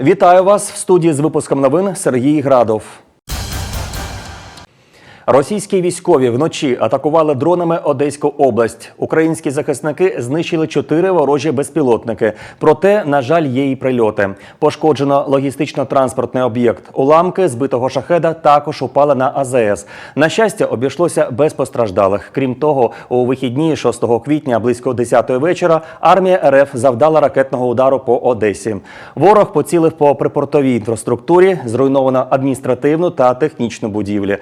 Вітаю вас в студії з випуском новин Сергій Градов. Російські військові вночі атакували дронами Одеську область. Українські захисники знищили чотири ворожі безпілотники. Проте, на жаль, є і прильоти. Пошкоджено логістично-транспортний об'єкт. Уламки збитого шахеда також упали на АЗС. На щастя, обійшлося без постраждалих. Крім того, у вихідні 6 квітня близько 10 вечора армія РФ завдала ракетного удару по Одесі. Ворог поцілив по припортовій інфраструктурі, зруйновано адміністративну та технічну будівлі.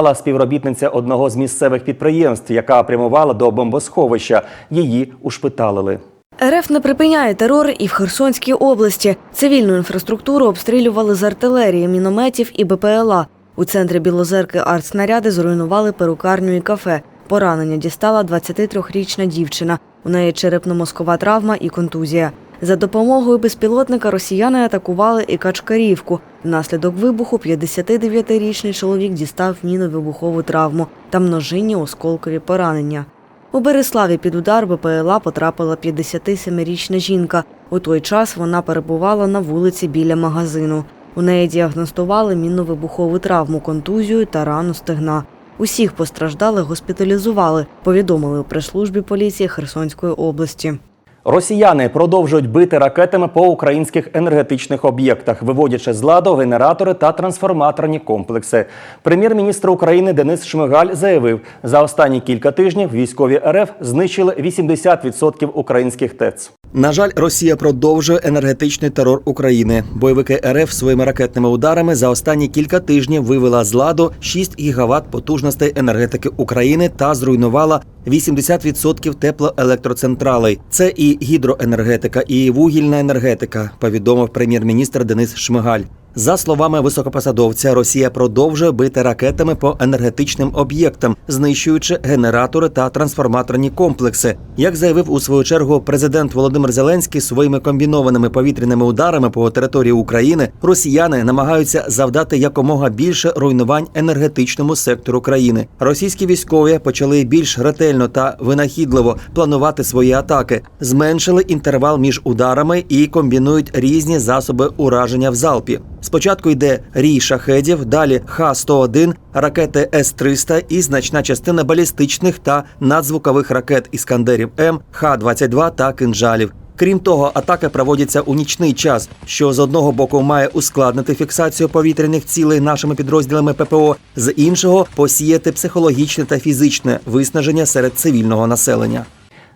Постраждала співробітниця одного з місцевих підприємств, яка прямувала до бомбосховища. Її ушпиталили. РФ не припиняє терор і в Херсонській області. Цивільну інфраструктуру обстрілювали з артилерії, мінометів і БПЛА. У центрі Білозерки артснаряди зруйнували перукарню і кафе. Поранення дістала 23-річна дівчина. У неї черепно-мозкова травма і контузія. За допомогою безпілотника росіяни атакували і Качкарівку. Внаслідок вибуху 59-річний чоловік дістав мінно-вибухову травму та множинні осколкові поранення. У Береславі під удар БПЛА потрапила 57-річна жінка. У той час вона перебувала на вулиці біля магазину. У неї діагностували мінно-вибухову травму, контузію та рану стегна. Усіх постраждалих госпіталізували, повідомили у прес-службі поліції Херсонської області. Росіяни продовжують бити ракетами по українських енергетичних об'єктах, виводячи з ладу генератори та трансформаторні комплекси. Прем'єр-міністр України Денис Шмигаль заявив, за останні кілька тижнів військові РФ знищили 80% українських ТЕЦ. На жаль, Росія продовжує енергетичний терор України. Бойовики РФ своїми ракетними ударами за останні кілька тижнів вивела з ладу 6 гігават потужностей енергетики України та зруйнувала 80% теплоелектроцентралей. Це і гідроенергетика, і вугільна енергетика, повідомив прем'єр-міністр Денис Шмигаль. За словами високопосадовця, Росія продовжує бити ракетами по енергетичним об'єктам, знищуючи генератори та трансформаторні комплекси. Як заявив у свою чергу президент Володимир Зеленський своїми комбінованими повітряними ударами по території України, росіяни намагаються завдати якомога більше руйнувань енергетичному сектору країни. Російські військові почали більш ретельно та винахідливо планувати свої атаки, зменшили інтервал між ударами і комбінують різні засоби ураження в залпі. Спочатку йде рій шахедів, далі Х-101, ракети С-300 і значна частина балістичних та надзвукових ракет Іскандерів М, Х-22 та кинжалів. Крім того, атаки проводяться у нічний час, що з одного боку має ускладнити фіксацію повітряних цілей нашими підрозділами ППО, з іншого посіяти психологічне та фізичне виснаження серед цивільного населення.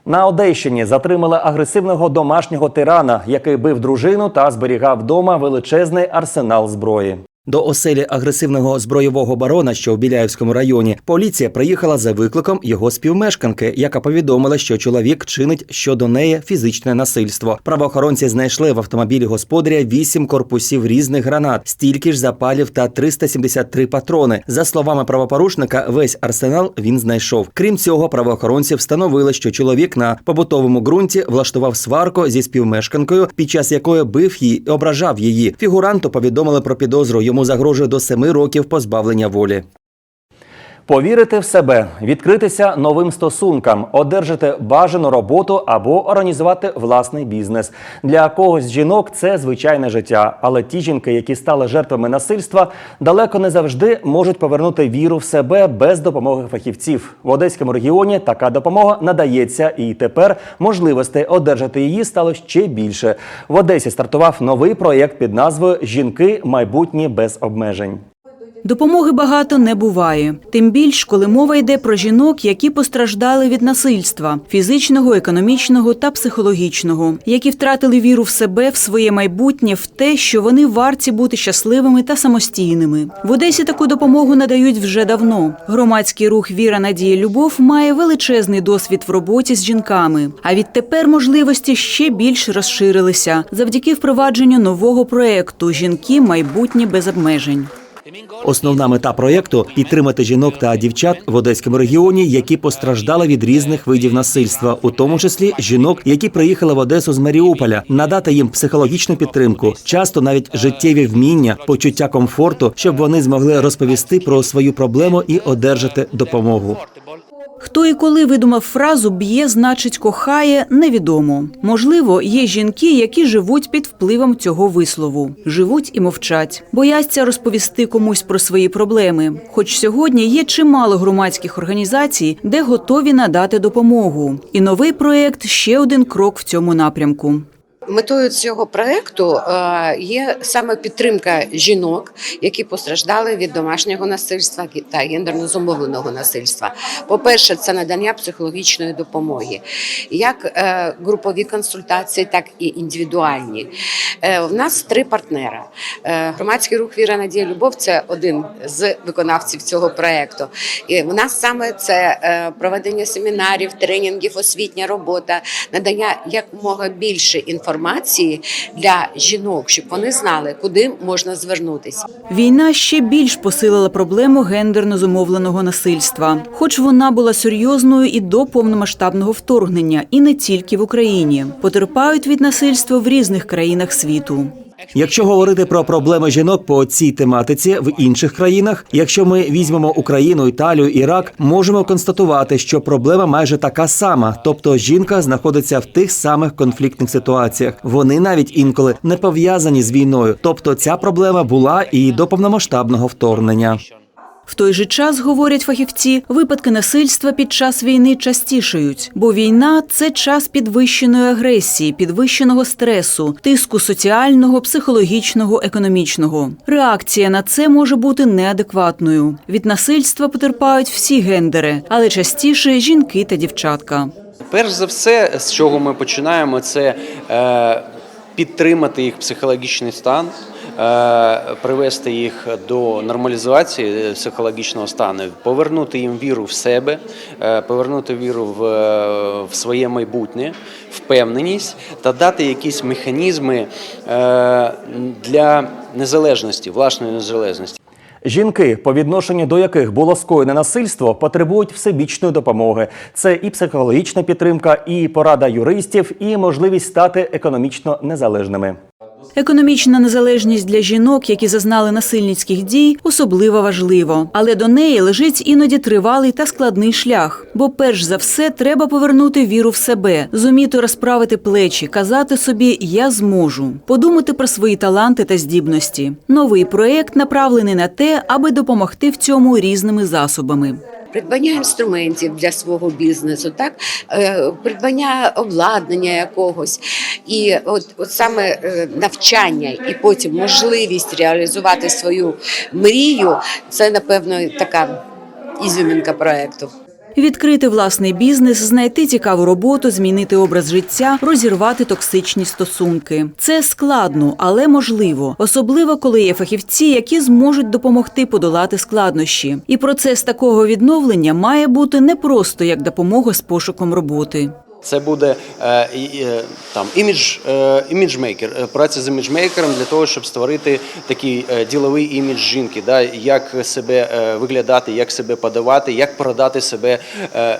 На Одещині затримали агресивного домашнього тирана, який бив дружину та зберігав вдома величезний арсенал зброї. До оселі агресивного збройового барона, що в Біляївському районі, поліція приїхала за викликом його співмешканки, яка повідомила, що чоловік чинить щодо неї фізичне насильство. Правоохоронці знайшли в автомобілі господаря вісім корпусів різних гранат, стільки ж запалів та 373 патрони. За словами правопорушника, весь арсенал він знайшов. Крім цього, правоохоронці встановили, що чоловік на побутовому ґрунті влаштував сварку зі співмешканкою, під час якої бив її і ображав її. Фігуранту повідомили про підозру. Йому загрожує до семи років позбавлення волі. Повірити в себе, відкритися новим стосункам, одержати бажану роботу або організувати власний бізнес. Для когось жінок це звичайне життя. Але ті жінки, які стали жертвами насильства, далеко не завжди можуть повернути віру в себе без допомоги фахівців. В Одеському регіоні така допомога надається, і тепер можливостей одержати її стало ще більше. В Одесі стартував новий проєкт під назвою Жінки майбутнє без обмежень. Допомоги багато не буває. Тим більш, коли мова йде про жінок, які постраждали від насильства фізичного, економічного та психологічного, які втратили віру в себе, в своє майбутнє, в те, що вони варті бути щасливими та самостійними. В Одесі таку допомогу надають вже давно. Громадський рух Віра, Надія, Любов має величезний досвід в роботі з жінками. А відтепер можливості ще більш розширилися завдяки впровадженню нового проекту Жінки майбутнє без обмежень. Основна мета проєкту підтримати жінок та дівчат в одеському регіоні, які постраждали від різних видів насильства, у тому числі жінок, які приїхали в Одесу з Маріуполя, надати їм психологічну підтримку, часто навіть життєві вміння, почуття комфорту, щоб вони змогли розповісти про свою проблему і одержати допомогу. Хто і коли видумав фразу б'є, значить кохає, невідомо. Можливо, є жінки, які живуть під впливом цього вислову, живуть і мовчать, бояться розповісти комусь про свої проблеми. Хоч сьогодні є чимало громадських організацій, де готові надати допомогу. І новий проект ще один крок в цьому напрямку. Метою цього проекту е, є саме підтримка жінок, які постраждали від домашнього насильства та гендерно зумовленого насильства. По-перше, це надання психологічної допомоги, як е, групові консультації, так і індивідуальні. Е, У нас три партнера. Е, Громадський рух Віра Надія Любов це один з виконавців цього проекту. І в нас саме це е, проведення семінарів, тренінгів, освітня робота, надання якомога більше інформації для жінок, щоб вони знали, куди можна звернутися. Війна ще більш посилила проблему гендерно зумовленого насильства, хоч вона була серйозною і до повномасштабного вторгнення, і не тільки в Україні. Потерпають від насильства в різних країнах світу. Якщо говорити про проблеми жінок по цій тематиці в інших країнах, якщо ми візьмемо Україну, Італію, Ірак, можемо констатувати, що проблема майже така сама, тобто жінка знаходиться в тих самих конфліктних ситуаціях. Вони навіть інколи не пов'язані з війною. Тобто ця проблема була і до повномасштабного вторгнення. В той же час, говорять фахівці, випадки насильства під час війни частішають, бо війна це час підвищеної агресії, підвищеного стресу, тиску соціального, психологічного, економічного. Реакція на це може бути неадекватною. Від насильства потерпають всі гендери, але частіше жінки та дівчатка. Перш за все, з чого ми починаємо, це е, підтримати їх психологічний стан, е, привести їх до нормалізації психологічного стану, повернути їм віру в себе, е, повернути віру в, е, в своє майбутнє, впевненість та дати якісь механізми для незалежності, власної незалежності. Жінки, по відношенню до яких було скоєне насильство, потребують всебічної допомоги. Це і психологічна підтримка, і порада юристів, і можливість стати економічно незалежними. Економічна незалежність для жінок, які зазнали насильницьких дій, особливо важливо, але до неї лежить іноді тривалий та складний шлях. Бо, перш за все, треба повернути віру в себе, зуміти розправити плечі, казати собі Я зможу, подумати про свої таланти та здібності. Новий проект направлений на те, аби допомогти в цьому різними засобами. Придбання інструментів для свого бізнесу, так Е, придбання обладнання якогось, і от, от саме е, навчання, і потім можливість реалізувати свою мрію, це напевно така ізюмінка проекту. Відкрити власний бізнес, знайти цікаву роботу, змінити образ життя, розірвати токсичні стосунки. Це складно, але можливо, особливо коли є фахівці, які зможуть допомогти подолати складнощі. І процес такого відновлення має бути не просто як допомога з пошуком роботи. Це буде е, е, там імідж, е, іміджмейкер, праця з іміджмейкером для того, щоб створити такий діловий імідж жінки, да, як себе виглядати, як себе подавати, як продати себе,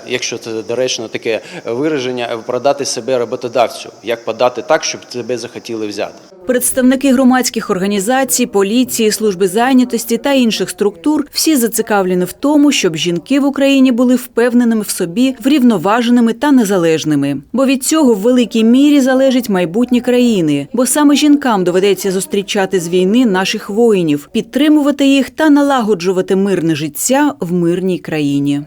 якщо це доречно таке вираження, продати себе роботодавцю, як подати так, щоб тебе захотіли взяти. Представники громадських організацій, поліції, служби зайнятості та інших структур всі зацікавлені в тому, щоб жінки в Україні були впевненими в собі, врівноваженими та незалежними. Бо від цього в великій мірі залежить майбутнє країни, бо саме жінкам доведеться зустрічати з війни наших воїнів, підтримувати їх та налагоджувати мирне життя в мирній країні.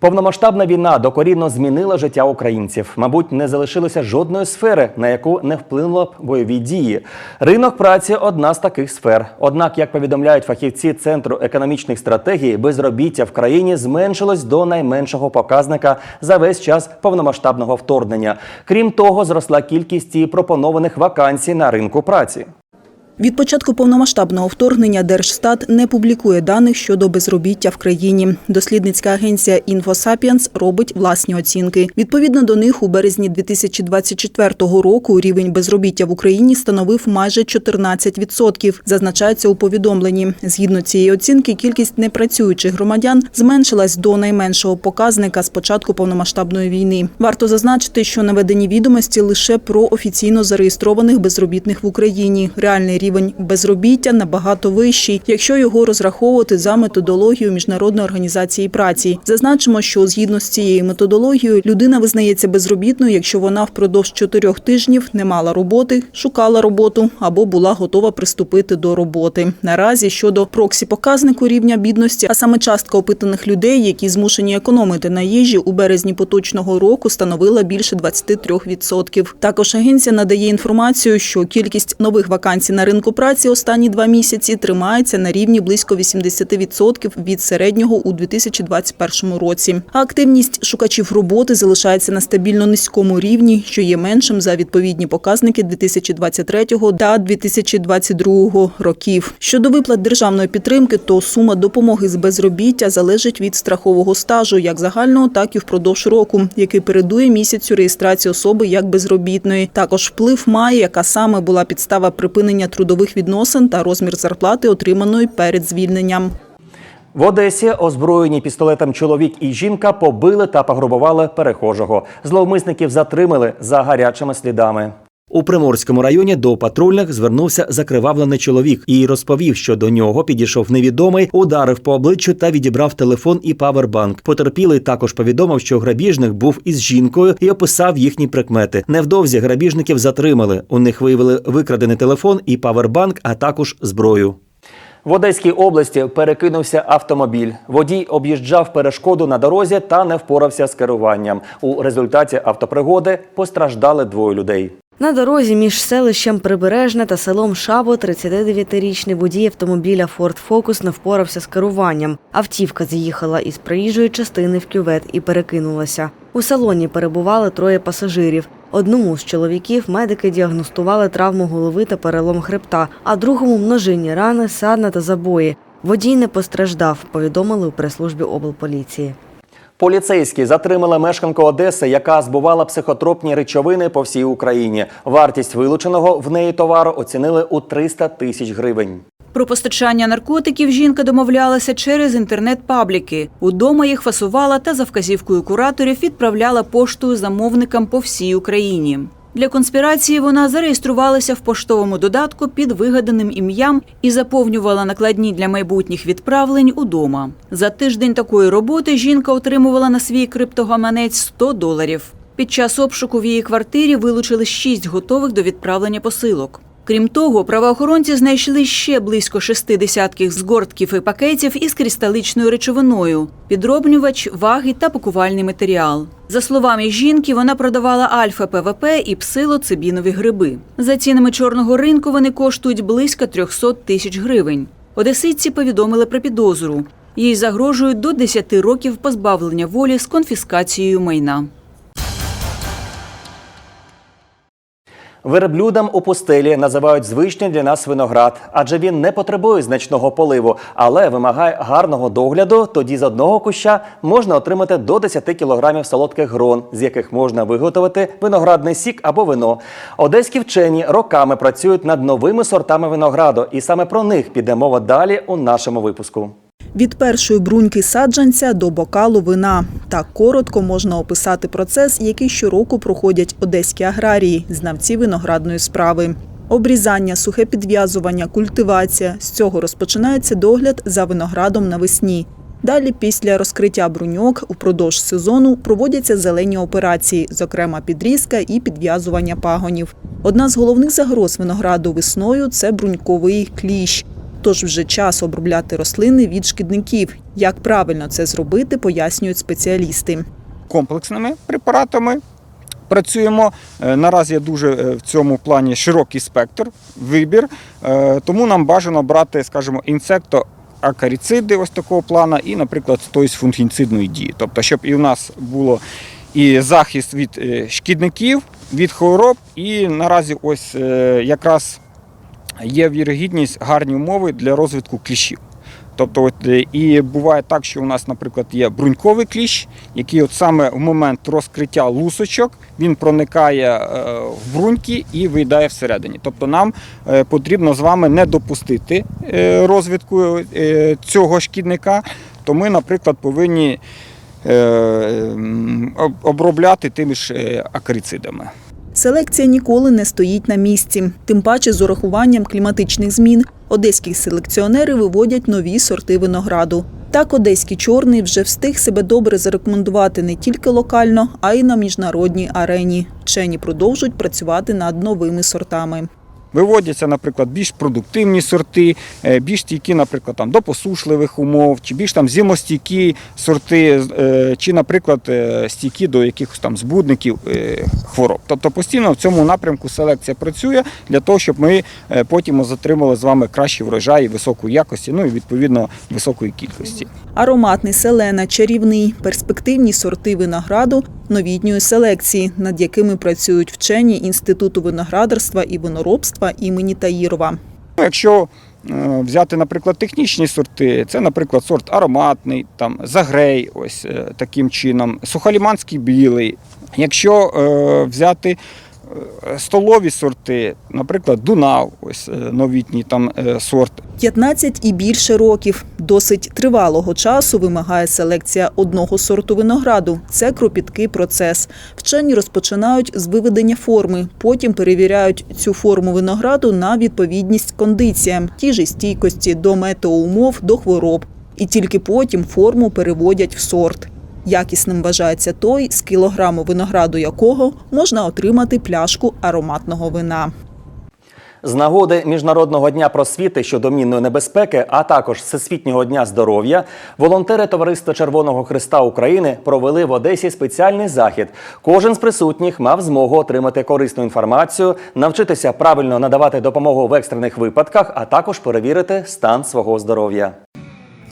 Повномасштабна війна докорінно змінила життя українців. Мабуть, не залишилося жодної сфери, на яку не вплинуло б бойові дії. Ринок праці одна з таких сфер. Однак, як повідомляють фахівці Центру економічних стратегій, безробіття в країні зменшилось до найменшого показника за весь час повномасштабного вторгнення. Крім того, зросла кількість і пропонованих вакансій на ринку праці. Від початку повномасштабного вторгнення Держстат не публікує даних щодо безробіття в країні. Дослідницька агенція InfoSapiens робить власні оцінки. Відповідно до них, у березні 2024 року рівень безробіття в Україні становив майже 14%, зазначається у повідомленні. Згідно цієї оцінки, кількість непрацюючих громадян зменшилась до найменшого показника з початку повномасштабної війни. Варто зазначити, що наведені відомості лише про офіційно зареєстрованих безробітних в Україні. Реальний рівень рівень. Безробіття набагато вищий, якщо його розраховувати за методологією Міжнародної організації праці. Зазначимо, що згідно з цією методологією людина визнається безробітною, якщо вона впродовж чотирьох тижнів не мала роботи, шукала роботу або була готова приступити до роботи. Наразі щодо проксі показнику рівня бідності, а саме частка опитаних людей, які змушені економити на їжі, у березні поточного року становила більше 23%. Також агенція надає інформацію, що кількість нових вакансій на ринку праці останні два місяці тримається на рівні близько 80% від середнього у 2021 році. А активність шукачів роботи залишається на стабільно низькому рівні, що є меншим за відповідні показники 2023 та 2022 років. Щодо виплат державної підтримки, то сума допомоги з безробіття залежить від страхового стажу, як загального, так і впродовж року, який передує місяцю реєстрації особи як безробітної. Також вплив має, яка саме була підстава припинення трудових відносин та розмір зарплати, отриманої перед звільненням. В Одесі озброєні пістолетом чоловік і жінка побили та пограбували перехожого. Зловмисників затримали за гарячими слідами. У Приморському районі до патрульних звернувся закривавлений чоловік і розповів, що до нього підійшов невідомий, ударив по обличчю та відібрав телефон і павербанк. Потерпілий також повідомив, що грабіжник був із жінкою і описав їхні прикмети. Невдовзі грабіжників затримали. У них виявили викрадений телефон і павербанк, а також зброю. В Одеській області перекинувся автомобіль. Водій об'їжджав перешкоду на дорозі та не впорався з керуванням. У результаті автопригоди постраждали двоє людей. На дорозі між селищем Прибережне та селом Шабо 39-річний водій автомобіля Ford Focus не впорався з керуванням. Автівка з'їхала із проїжджої частини в кювет і перекинулася. У салоні перебували троє пасажирів. Одному з чоловіків медики діагностували травму голови та перелом хребта, а другому множинні рани, садна та забої. Водій не постраждав, повідомили у прес-службі облполіції. Поліцейські затримали мешканку Одеси, яка збувала психотропні речовини по всій Україні. Вартість вилученого в неї товару оцінили у 300 тисяч гривень. Про постачання наркотиків жінка домовлялася через інтернет-пабліки. Удома їх фасувала та за вказівкою кураторів відправляла поштою замовникам по всій Україні. Для конспірації вона зареєструвалася в поштовому додатку під вигаданим ім'ям і заповнювала накладні для майбутніх відправлень удома. За тиждень такої роботи жінка отримувала на свій криптогаманець 100 доларів. Під час обшуку в її квартирі вилучили шість готових до відправлення посилок. Крім того, правоохоронці знайшли ще близько шести десятків згортків і пакетів із кристаличною речовиною, підробнювач, ваги та пакувальний матеріал. За словами жінки, вона продавала альфа ПВП і псилоцибінові гриби. За цінами чорного ринку вони коштують близько 300 тисяч гривень. Одеситці повідомили про підозру. Їй загрожують до 10 років позбавлення волі з конфіскацією майна. Верблюдам у пустелі називають звичний для нас виноград, адже він не потребує значного поливу, але вимагає гарного догляду. Тоді з одного куща можна отримати до 10 кілограмів солодких грон, з яких можна виготовити виноградний сік або вино. Одеські вчені роками працюють над новими сортами винограду, і саме про них піде мова далі у нашому випуску. Від першої бруньки саджанця до бокалу вина. Так коротко можна описати процес, який щороку проходять одеські аграрії, знавці виноградної справи. Обрізання, сухе підв'язування, культивація з цього розпочинається догляд за виноградом навесні. Далі, після розкриття бруньок, упродовж сезону проводяться зелені операції, зокрема підрізка і підв'язування пагонів. Одна з головних загроз винограду весною це бруньковий кліщ. Тож вже час обробляти рослини від шкідників. Як правильно це зробити, пояснюють спеціалісти. комплексними препаратами. Працюємо Е, наразі дуже е, в цьому плані широкий спектр, вибір, Е, тому нам бажано брати, скажімо, інсекто. Акаріциди ось такого плану, і, наприклад, з фунгіцидної дії. Тобто, щоб і в нас було і захист від шкідників, від хвороб, і наразі ось якраз є вірогідність гарні умови для розвитку кліщів. Тобто, от, е, і буває так, що у нас, наприклад, є бруньковий кліщ, який от саме в момент розкриття лусочок він проникає е, в бруньки і виїдає всередині. Тобто нам е, потрібно з вами не допустити розвитку цього шкідника, то ми, наприклад, повинні обробляти тими ж акарицидами. Селекція ніколи не стоїть на місці. Тим паче, з урахуванням кліматичних змін одеські селекціонери виводять нові сорти винограду. Так, одеський чорний вже встиг себе добре зарекомендувати не тільки локально, а й на міжнародній арені. Вчені продовжують працювати над новими сортами. Виводяться, наприклад, більш продуктивні сорти, е, більш стійкі, наприклад, там, до посушливих умов, чи більш там зимостійкі сорти, е, чи, наприклад, е, стійкі до якихось там збудників хвороб. Тобто постійно в цьому напрямку селекція працює для того, щоб ми потім затримали з вами кращі врожаї високої якості, ну і відповідно високої кількості. Ароматний селена, чарівний, перспективні сорти винограду новітньої селекції, над якими працюють вчені Інституту виноградарства і виноробства імені Таїрова. Ну, Якщо е, взяти, наприклад, технічні сорти, це, наприклад, сорт ароматний, там загрей, ось е, таким чином, сухоліманський білий. Якщо е, взяти столові сорти, наприклад, Дунав, ось е, новітній там е, сорт, 15 і більше років. Досить тривалого часу вимагає селекція одного сорту винограду. Це кропіткий процес. Вчені розпочинають з виведення форми, потім перевіряють цю форму винограду на відповідність кондиціям, ті ж стійкості до метеоумов, до хвороб. І тільки потім форму переводять в сорт. Якісним вважається той, з кілограму винограду якого можна отримати пляшку ароматного вина. З нагоди Міжнародного дня просвіти щодо мінної небезпеки, а також Всесвітнього дня здоров'я, волонтери Товариства Червоного Христа України провели в Одесі спеціальний захід. Кожен з присутніх мав змогу отримати корисну інформацію, навчитися правильно надавати допомогу в екстрених випадках, а також перевірити стан свого здоров'я.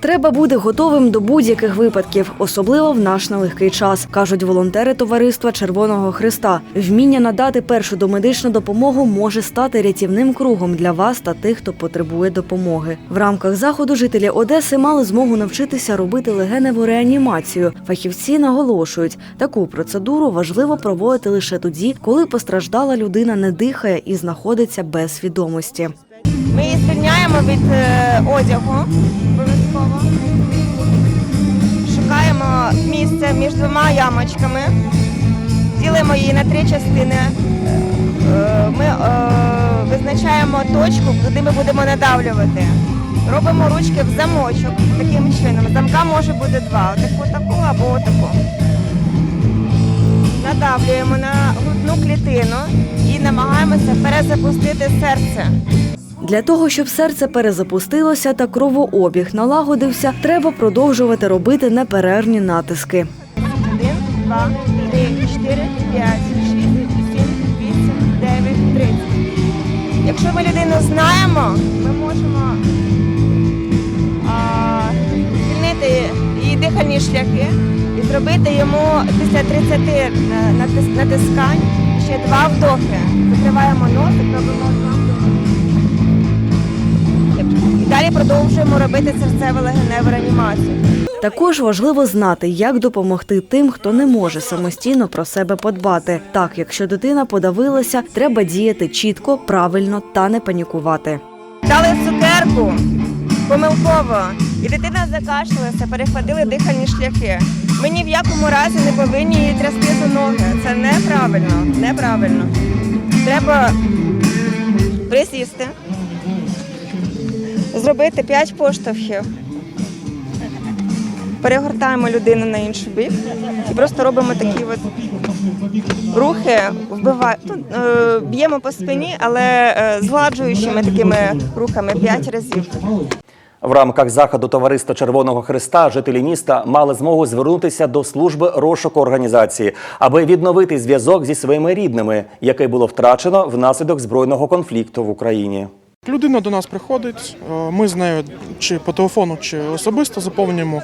Треба бути готовим до будь-яких випадків, особливо в наш нелегкий час, кажуть волонтери Товариства Червоного Христа. Вміння надати першу домедичну допомогу може стати рятівним кругом для вас та тих, хто потребує допомоги. В рамках заходу жителі Одеси мали змогу навчитися робити легеневу реанімацію. Фахівці наголошують, таку процедуру важливо проводити лише тоді, коли постраждала людина не дихає і знаходиться без свідомості. Ми її звільняємо від е, одягу Місце між двома ямочками, ділимо її на три частини. Е, Ми е, визначаємо точку, куди ми будемо надавлювати. Робимо ручки в замочок таким чином. Замка може бути два, отаку, таку або отаку. Надавлюємо на грудну клітину і намагаємося перезапустити серце. Для того, щоб серце перезапустилося та кровообіг налагодився, треба продовжувати робити неперервні натиски. Один, два, три, чотири, п'ять, шість, сім, вісім, дев'ять, тридцять. Якщо ми людину знаємо, ми можемо а, звільнити її дихальні шляхи і зробити йому після 30 е, натискань ще два вдохи. Закриваємо носик, робимо два вдохи. Далі продовжуємо робити серцево-легеневу реанімацію. Також важливо знати, як допомогти тим, хто не може самостійно про себе подбати. Так, якщо дитина подавилася, треба діяти чітко, правильно та не панікувати. Дали цукерку помилково, і дитина закашлялася, перехватили дихальні шляхи. Ми ні в якому разі не повинні її трясти за ноги. Це неправильно, неправильно. Треба присісти, зробити 5 поштовхів. Перегортаємо людину на інший бік і просто робимо такі от рухи, вбиваємо, ну, е, б'ємо по спині, але е, згладжуючими такими рухами 5 разів. В рамках заходу Товариства Червоного Христа жителі міста мали змогу звернутися до служби розшуку організації, аби відновити зв'язок зі своїми рідними, який було втрачено внаслідок збройного конфлікту в Україні. Людина до нас приходить, е, ми з нею чи по телефону, чи особисто заповнюємо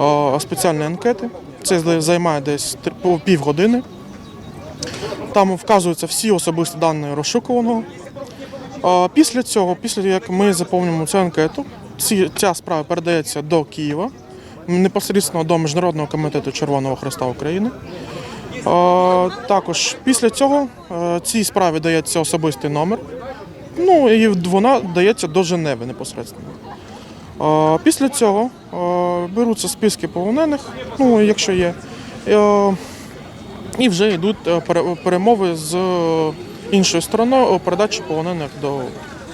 е, спеціальні анкети. Це займає десь по півгодини. Там вказуються всі особисті дані розшукуваного. Е, Після цього, після як ми заповнюємо цю анкету, ця справа передається до Києва, непосередньо до Міжнародного комітету Червоного Христа України. Також після цього цій справі дається особистий номер. Ну і вона дається до Женеви непосередньо. Після цього беруться списки полонених, ну якщо є. І вже йдуть е, перемови з е, іншою стороною передачі полонених до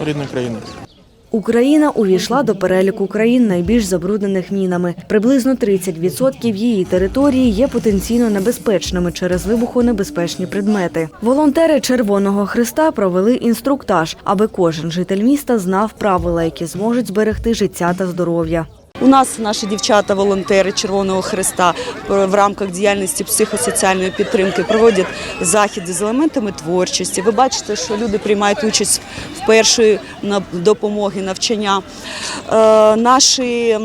рідної країни. Україна увійшла до переліку країн найбільш забруднених мінами. Приблизно 30% її території є потенційно небезпечними через вибухонебезпечні предмети. Волонтери Червоного Христа провели інструктаж, аби кожен житель міста знав правила, які зможуть зберегти життя та здоров'я. У нас наші дівчата-волонтери Червоного Христа в рамках діяльності психосоціальної підтримки проводять заходи з елементами творчості. Ви бачите, що люди приймають участь в першої допомоги, навчання. Е, наші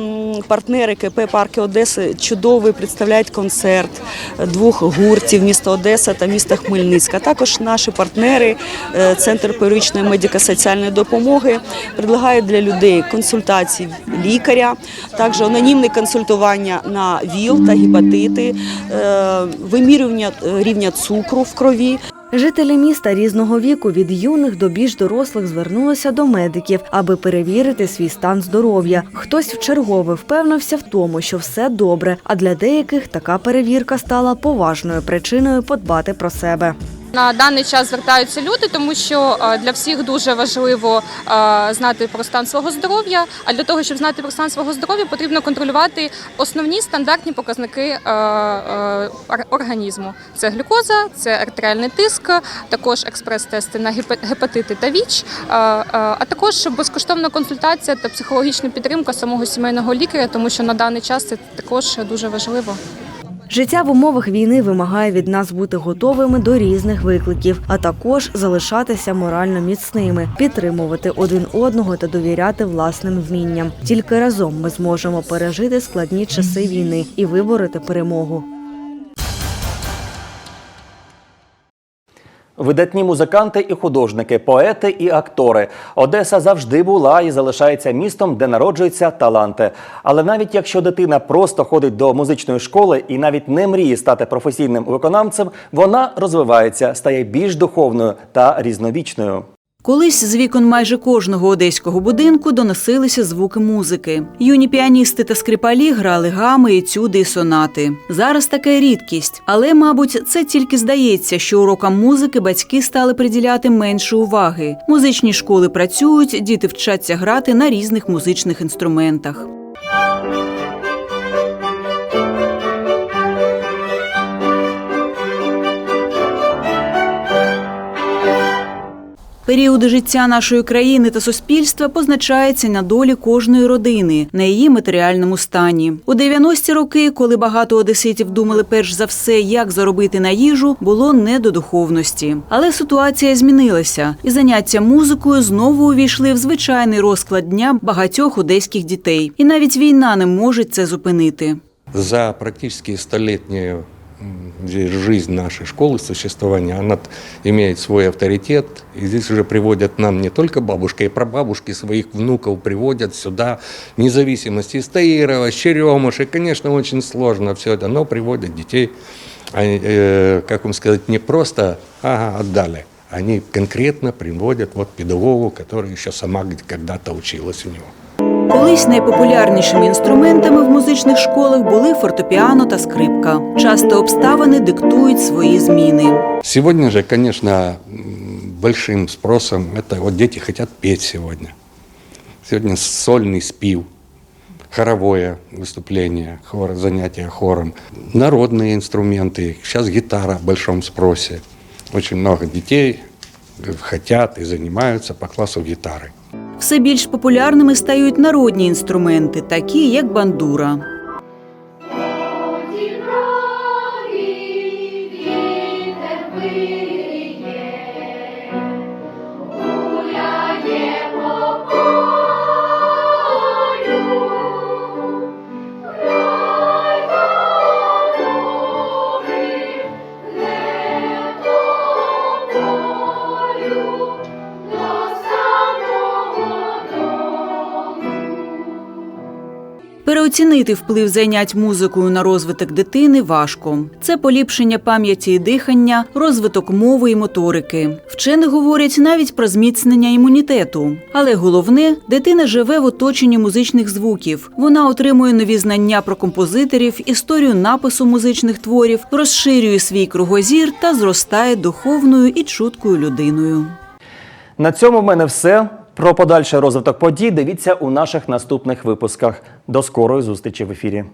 партнери КП Парки Одеси чудовий представляють концерт двох гуртів міста Одеса та міста Хмельницька. Також наші партнери е, Центр первичної медико-соціальної допомоги предлагають для людей консультації лікаря, також анонімне консультування на ВІЛ та гепатити, е, вимірювання е, рівня цукру в крові. Жителі міста різного віку від юних до більш дорослих звернулися до медиків, аби перевірити свій стан здоров'я. Хтось вчергове впевнився в тому, що все добре, а для деяких така перевірка стала поважною причиною подбати про себе. На даний час звертаються люди, тому що е, для всіх дуже важливо е, знати про стан свого здоров'я. А для того, щоб знати про стан свого здоров'я, потрібно контролювати основні стандартні показники е, ор- організму: це глюкоза, це артеріальний тиск, також експрес-тести на гепатити та ВІЧ, а також безкоштовна консультація та психологічна підтримка самого сімейного лікаря, тому що на даний час це також дуже важливо. Життя в умовах війни вимагає від нас бути готовими до різних викликів, а також залишатися морально міцними, підтримувати один одного та довіряти власним вмінням. Тільки разом ми зможемо пережити складні часи війни і вибороти перемогу. Видатні музиканти і художники, поети і актори. Одеса завжди була і залишається містом, де народжуються таланти. Але навіть якщо дитина просто ходить до музичної школи і навіть не мріє стати професійним виконавцем, вона розвивається, стає більш духовною та різновічною. Колись з вікон майже кожного одеського будинку доносилися звуки музики. Юні піаністи та скрипалі грали гами, етюди і сонати. Зараз така рідкість, але, мабуть, це тільки здається, що урокам музики батьки стали приділяти менше уваги. Музичні школи працюють, діти вчаться грати на різних музичних інструментах. Періоди життя нашої країни та суспільства позначаються на долі кожної родини, на її матеріальному стані. У 90-ті роки, коли багато одеситів думали перш за все, як заробити на їжу, було не до духовності. Але ситуація змінилася, і заняття музикою знову увійшли в звичайний розклад дня багатьох одеських дітей. І навіть війна не може це зупинити. за практически столетнюю м, здесь жизнь нашей школы, существования, она имеет свой авторитет. И здесь уже приводят нам не только бабушка и прабабушки своих внуков приводят сюда, вне зависимости из Таирова, с Черемушек. Конечно, очень сложно все это, но приводят детей, они, э, как вам сказать, не просто ага, отдали. Они конкретно приводят вот педагогу, который еще сама когда-то училась у него. Колись найпопулярнішими інструментами в музичних школах були фортепіано та скрипка. Часто обставини диктують свої зміни. Сегодня же, конечно, м, большим спросом это вот дети хотят петь сегодня. Сегодня сольный спив, хоровое выступление, хор, занятия хором, народные инструменты. Сейчас гитара в большом спросе. Очень много детей э, хотят и занимаются по классу гитары. Все більш популярними стають народні інструменти, такі як бандура. Переоцінити вплив занять музикою на розвиток дитини важко. Це поліпшення пам'яті і дихання, розвиток мови і моторики. Вчени говорять навіть про зміцнення імунітету. Але головне, дитина живе в оточенні музичних звуків. Вона отримує нові знання про композиторів, історію напису музичних творів, розширює свій кругозір та зростає духовною і чуткою людиною. На цьому в мене все. Про подальший розвиток подій дивіться у наших наступних випусках. До скорої зустрічі в ефірі.